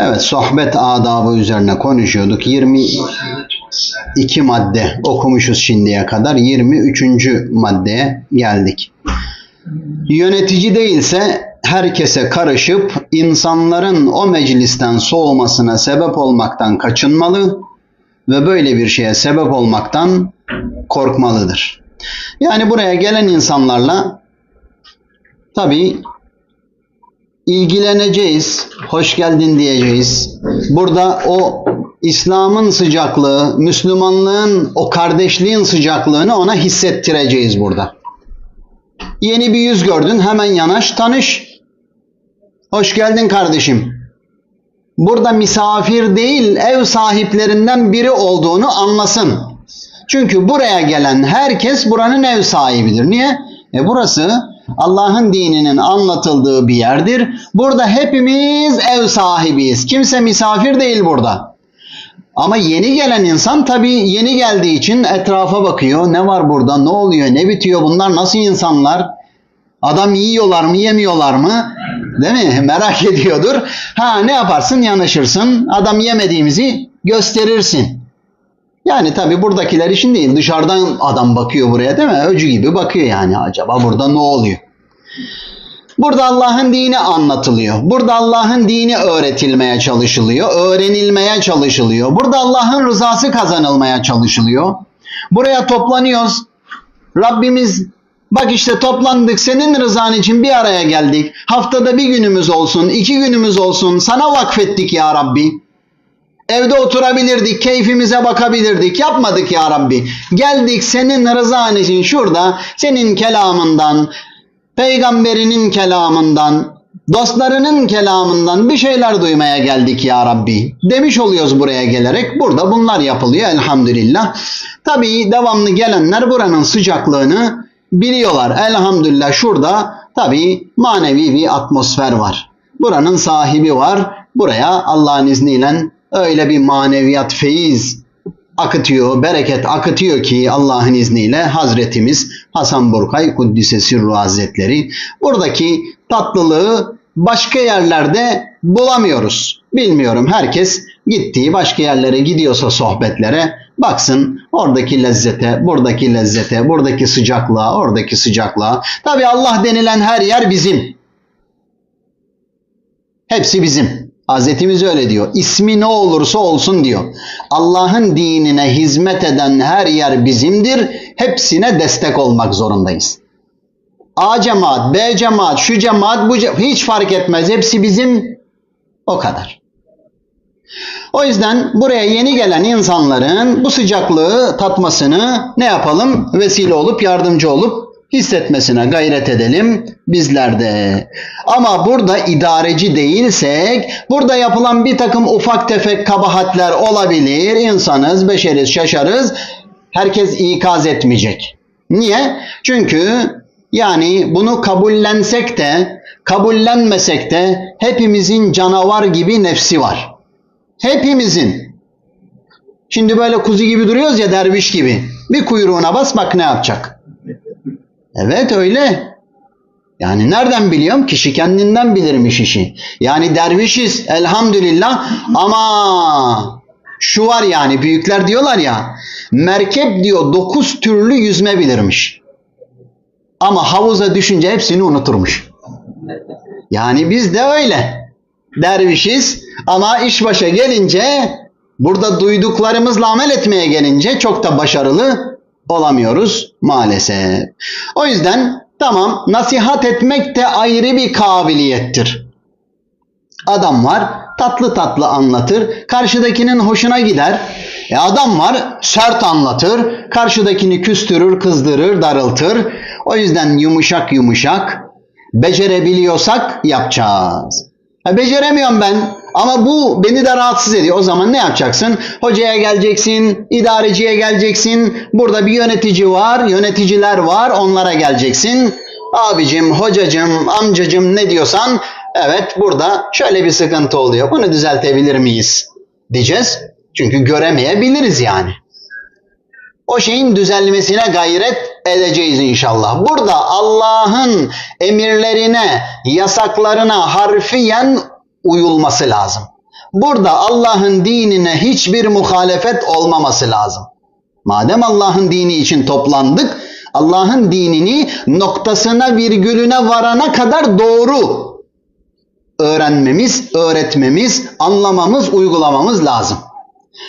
Evet, sohbet adabı üzerine konuşuyorduk. 22 madde okumuşuz şimdiye kadar. 23. maddeye geldik. Yönetici değilse herkese karışıp insanların o meclisten soğumasına sebep olmaktan kaçınmalı ve böyle bir şeye sebep olmaktan korkmalıdır. Yani buraya gelen insanlarla tabii ilgileneceğiz, hoş geldin diyeceğiz. Burada o İslam'ın sıcaklığı, Müslümanlığın, o kardeşliğin sıcaklığını ona hissettireceğiz burada. Yeni bir yüz gördün, hemen yanaş, tanış. Hoş geldin kardeşim. Burada misafir değil, ev sahiplerinden biri olduğunu anlasın. Çünkü buraya gelen herkes buranın ev sahibidir. Niye? E burası Allah'ın dininin anlatıldığı bir yerdir. Burada hepimiz ev sahibiyiz. Kimse misafir değil burada. Ama yeni gelen insan tabii yeni geldiği için etrafa bakıyor. Ne var burada? Ne oluyor? Ne bitiyor? Bunlar nasıl insanlar? Adam yiyorlar mı, yemiyorlar mı? Değil mi? Merak ediyordur. Ha ne yaparsın? Yanaşırsın. Adam yemediğimizi gösterirsin. Yani tabi buradakiler için değil dışarıdan adam bakıyor buraya değil mi? Öcü gibi bakıyor yani acaba burada ne oluyor? Burada Allah'ın dini anlatılıyor. Burada Allah'ın dini öğretilmeye çalışılıyor, öğrenilmeye çalışılıyor. Burada Allah'ın rızası kazanılmaya çalışılıyor. Buraya toplanıyoruz. Rabbimiz bak işte toplandık senin rızan için bir araya geldik. Haftada bir günümüz olsun, iki günümüz olsun. Sana vakfettik ya Rabbi. Evde oturabilirdik, keyfimize bakabilirdik. Yapmadık ya Rabbi. Geldik senin rızan için şurada senin kelamından, peygamberinin kelamından, dostlarının kelamından bir şeyler duymaya geldik ya Rabbi. Demiş oluyoruz buraya gelerek. Burada bunlar yapılıyor elhamdülillah. Tabii devamlı gelenler buranın sıcaklığını biliyorlar. Elhamdülillah şurada tabii manevi bir atmosfer var. Buranın sahibi var. Buraya Allah'ın izniyle öyle bir maneviyat feyiz akıtıyor, bereket akıtıyor ki Allah'ın izniyle Hazretimiz Hasan Burkay Kuddise Sirru Hazretleri buradaki tatlılığı başka yerlerde bulamıyoruz. Bilmiyorum herkes gittiği başka yerlere gidiyorsa sohbetlere baksın oradaki lezzete, buradaki lezzete, buradaki sıcaklığa, oradaki sıcaklığa. Tabi Allah denilen her yer bizim. Hepsi bizim. Hazretimiz öyle diyor. İsmi ne olursa olsun diyor. Allah'ın dinine hizmet eden her yer bizimdir. Hepsine destek olmak zorundayız. A cemaat, B cemaat, şu cemaat, bu cemaat hiç fark etmez. Hepsi bizim. O kadar. O yüzden buraya yeni gelen insanların bu sıcaklığı tatmasını ne yapalım? Vesile olup yardımcı olup hissetmesine gayret edelim bizler de. Ama burada idareci değilsek burada yapılan bir takım ufak tefek kabahatler olabilir. İnsanız, beşeriz, şaşarız. Herkes ikaz etmeyecek. Niye? Çünkü yani bunu kabullensek de kabullenmesek de hepimizin canavar gibi nefsi var. Hepimizin. Şimdi böyle kuzu gibi duruyoruz ya derviş gibi. Bir kuyruğuna bas bak ne yapacak. Evet öyle. Yani nereden biliyorum? Kişi kendinden bilirmiş işi. Yani dervişiz elhamdülillah ama şu var yani büyükler diyorlar ya merkep diyor dokuz türlü yüzme bilirmiş. Ama havuza düşünce hepsini unuturmuş. Yani biz de öyle. Dervişiz ama iş başa gelince burada duyduklarımızla amel etmeye gelince çok da başarılı olamıyoruz maalesef. O yüzden tamam nasihat etmek de ayrı bir kabiliyettir. Adam var tatlı tatlı anlatır. Karşıdakinin hoşuna gider. E adam var sert anlatır. Karşıdakini küstürür, kızdırır, darıltır. O yüzden yumuşak yumuşak becerebiliyorsak yapacağız. Ha, beceremiyorum ben ama bu beni de rahatsız ediyor. O zaman ne yapacaksın? Hocaya geleceksin, idareciye geleceksin. Burada bir yönetici var, yöneticiler var. Onlara geleceksin. Abicim, hocacım, amcacım ne diyorsan evet burada şöyle bir sıkıntı oluyor. Bunu düzeltebilir miyiz? Diyeceğiz. Çünkü göremeyebiliriz yani. O şeyin düzelmesine gayret edeceğiz inşallah. Burada Allah'ın emirlerine, yasaklarına harfiyen uyulması lazım. Burada Allah'ın dinine hiçbir muhalefet olmaması lazım. Madem Allah'ın dini için toplandık, Allah'ın dinini noktasına virgülüne varana kadar doğru öğrenmemiz, öğretmemiz, anlamamız, uygulamamız lazım.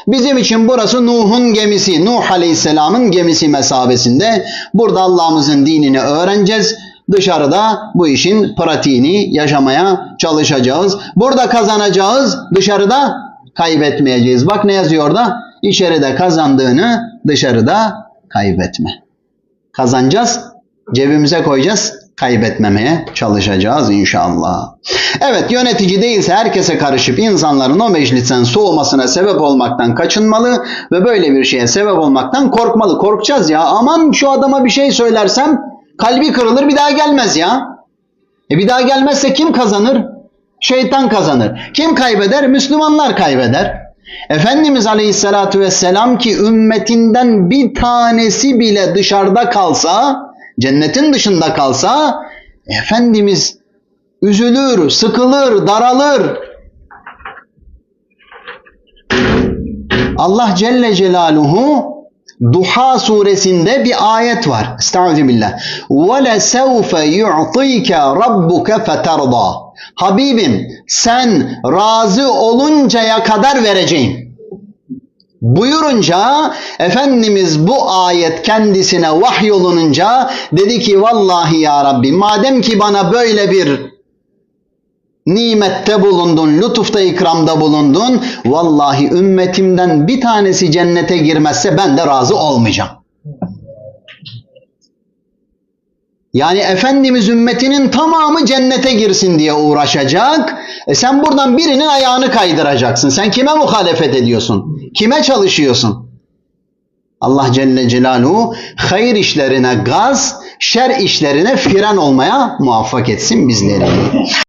Bizim için burası Nuh'un gemisi, Nuh Aleyhisselam'ın gemisi mesabesinde. Burada Allah'ımızın dinini öğreneceğiz. Dışarıda bu işin pratiğini yaşamaya çalışacağız. Burada kazanacağız, dışarıda kaybetmeyeceğiz. Bak ne yazıyor orada? İçeride kazandığını dışarıda kaybetme. Kazanacağız, cebimize koyacağız, kaybetmemeye çalışacağız inşallah. Evet yönetici değilse herkese karışıp insanların o meclisten soğumasına sebep olmaktan kaçınmalı ve böyle bir şeye sebep olmaktan korkmalı. Korkacağız ya aman şu adama bir şey söylersem kalbi kırılır bir daha gelmez ya. E bir daha gelmezse kim kazanır? Şeytan kazanır. Kim kaybeder? Müslümanlar kaybeder. Efendimiz Aleyhisselatü Vesselam ki ümmetinden bir tanesi bile dışarıda kalsa, cennetin dışında kalsa, Efendimiz üzülür, sıkılır, daralır. Allah Celle Celaluhu Duha suresinde bir ayet var. Estağfirullah. Ve sevfe yu'tike rabbuke feterda. Habibim sen razı oluncaya kadar vereceğim. Buyurunca Efendimiz bu ayet kendisine vahyolununca dedi ki vallahi ya Rabbi madem ki bana böyle bir nimette bulundun, lütufta ikramda bulundun. Vallahi ümmetimden bir tanesi cennete girmezse ben de razı olmayacağım. Yani Efendimiz ümmetinin tamamı cennete girsin diye uğraşacak. E sen buradan birinin ayağını kaydıracaksın. Sen kime muhalefet ediyorsun? Kime çalışıyorsun? Allah Celle Celaluhu hayır işlerine gaz, şer işlerine fren olmaya muvaffak etsin bizleri.